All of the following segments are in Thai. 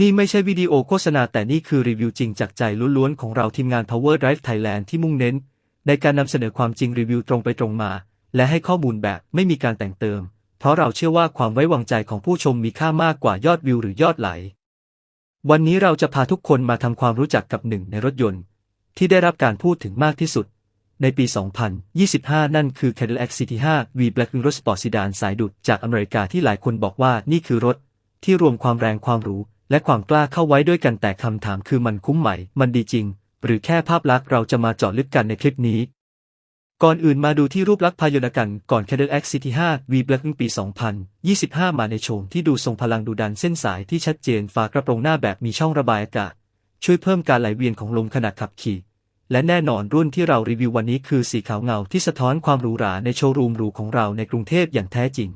นี่ไม่ใช่วิดีโอโฆษณาแต่นี่คือรีวิวจริงจากใจล้วนๆของเราทีมงาน Power Drive Thailand ที่มุ่งเน้น ในการนำเสนอความจริงรีวิวตรงไปตรงมา และให้ข้อมูลแบบไม่มีการแต่งเติม เพราะเราเชื่อว่าความไว้วางใจของผู้ชมมีค่ามากกว่ายอดวิวหรือยอดไหล วันนี้เราจะพาทุกคนมาทำความรู้จักกับหนึ่งในรถยนต์ ที่ได้รับการพูดถึงมากที่สุด ในปี 2025 นั่นคือ Cadillac CT5 V Black รถสปอร์ตซีดานสายดุดจากอเมริกาที่หลายคนบอกว่านี่คือรถที่รวมความแรงความหรู และความกล้าเข้าไว้ด้วยกันแต่คำถามคือมันคุ้มไหม มันดีจริง หรือแค่ภาพลักษณ์เราจะมาเจาะลึกกันในคลิปนี้ ก่อนอื่นมาดูที่รูปลักษณ์พายนกันก่อน Cadillac CT5 V Black ปี 2025 มาในโฉมที่ดูทรงพลังดูดันเส้นสายที่ชัดเจนฝากระโปรงหน้าแบบมีช่องระบายอากาศ ช่วยเพิ่มการไหลเวียนของลมขณะขับขี่ และแน่นอนรุ่นที่เรารีวิววันนี้คือสีขาวเงาที่สะท้อนความหรูหราในโชว์รูมหรูของเราในกรุงเทพอย่างแท้จริง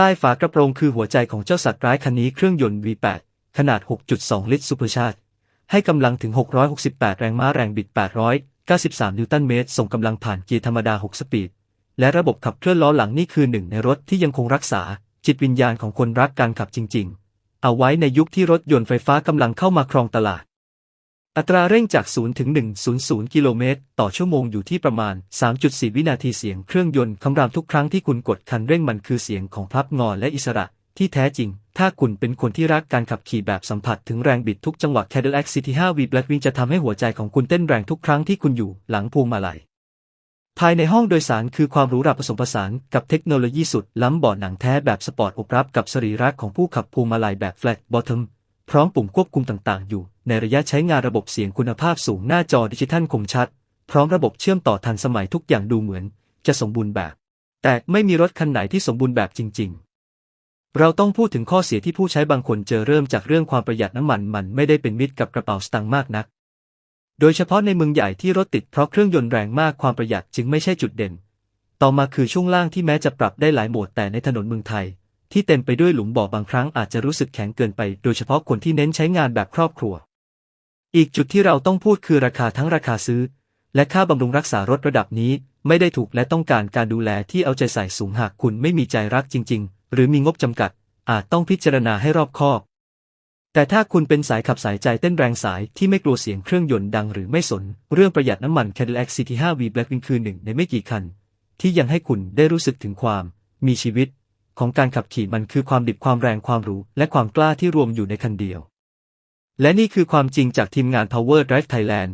ใต้ฝากระโปรงคือหัวใจของเจ้าสัตว์ร้ายคันนี้เครื่องยนต์ V8 ขนาด 6.2 ลิตรซูเปอร์ชาร์จให้กำลังถึง 668 แรงม้าแรงบิด 893 นิวตันเมตร ส่งกำลังผ่านเกียร์ธรรมดา 6 สปีด และระบบขับเคลื่อนล้อหลังนี่คือหนึ่งในรถที่ยังคงรักษา จิตวิญญาณของคนรักการขับจริง ๆ เอาไว้ในยุคที่รถยนต์ไฟฟ้ากำลังเข้ามาครองตลาด อัตราเร่งจาก 0 ถึง 100 กิโลเมตร ต่อชั่วโมงอยู่ที่ประมาณ 3.4 วินาทีเสียงเครื่องยนต์คำรามทุกครั้งที่คุณกดคันเร่งมันคือเสียงของพลับงอและอิสระที่แท้จริง ถ้าคุณเป็นคนที่รักการขับขี่แบบสัมผัสถึงแรงบิดทุกจังหวะ Cadillac CT5 V Blackwing จะทำให้หัวใจของคุณเต้นแรงทุกครั้งที่คุณอยู่หลังพวงมาลัย ภายในห้องโดยสารคือความหรูหราผสมผสานกับเทคโนโลยีสุด ล้ำเบาะหนังแท้แบบสปอร์ตอบรับกับสรีระของผู้ขับพวงมาลัยแบบ flat bottom พร้อมปุ่มควบคุมต่างๆ อยู่ ในระยะใช้งานระบบเสียงคุณภาพสูงหน้าจอดิจิทัลคมชัด พร้อมระบบเชื่อมต่อทันสมัยทุกอย่างดูเหมือน จะสมบูรณ์แบบ แต่ไม่มีรถคันไหนที่สมบูรณ์แบบจริง ๆ เราต้องพูดถึงข้อเสียที่ผู้ใช้บางคนเจอเริ่มจากเรื่องความประหยัดน้ำมันมันไม่ได้เป็นมิตรกับกระเป๋าสตางค์มากนัก โดยเฉพาะในเมืองใหญ่ที่รถติดเพราะเครื่องยนต์แรงมากความประหยัดจึงไม่ใช่จุดเด่น ต่อมาคือช่วงล่างที่แม้จะปรับได้หลายโหมดแต่ในถนนเมืองไทยที่เต็มไปด้วยหลุมบ่อบางครั้งอาจจะรู้สึกแข็งเกินไป โดยเฉพาะคนที่เน้นใช้งานแบบครอบครัว อีกจุดที่เราต้องพูดคือราคาทั้งราคาซื้อ และค่าบำรุงรักษารถระดับนี้ไม่ได้ถูกและต้องการการดูแลที่เอาใจใส่สูงหากคุณไม่มีใจรักจริง ๆ หรือมีงบจำกัด อาจต้องพิจารณาให้รอบคอบ แต่ถ้าคุณเป็นสายขับสายใจเต้นแรงสายที่ไม่กลัวเสียงเครื่องยนต์ดังหรือไม่สน เรื่องประหยัดน้ำมัน Cadillac CT5 V Blackwing คือหนึ่งในไม่กี่คัน ที่ยังให้คุณได้รู้สึกถึงความ มีชีวิต ของการขับขี่มันคือความดิบความแรงความรู้และความกล้าที่รวมอยู่ในคันเดียว และนี่คือความจริงจากทีมงาน Power Drive Thailand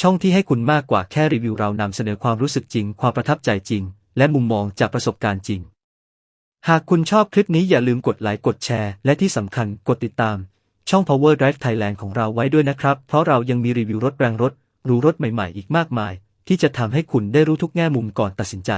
ช่องที่ให้คุณมากกว่าแค่รีวิวเรานำเสนอความรู้สึกจริง ความประทับใจจริง และมุมมองจากประสบการณ์จริง หากคุณชอบคลิปนี้อย่าลืมกดไลค์กดแชร์ และที่สำคัญกดติดตาม ช่อง Power Drive Thailand ของเราไว้ด้วยนะครับ เพราะเรายังมีรีวิวรถแรงรถ รู้รถใหม่ๆ อีกมากมาย ที่จะทำให้คุณได้รู้ทุกแง่มุมก่อนตัดสินใจ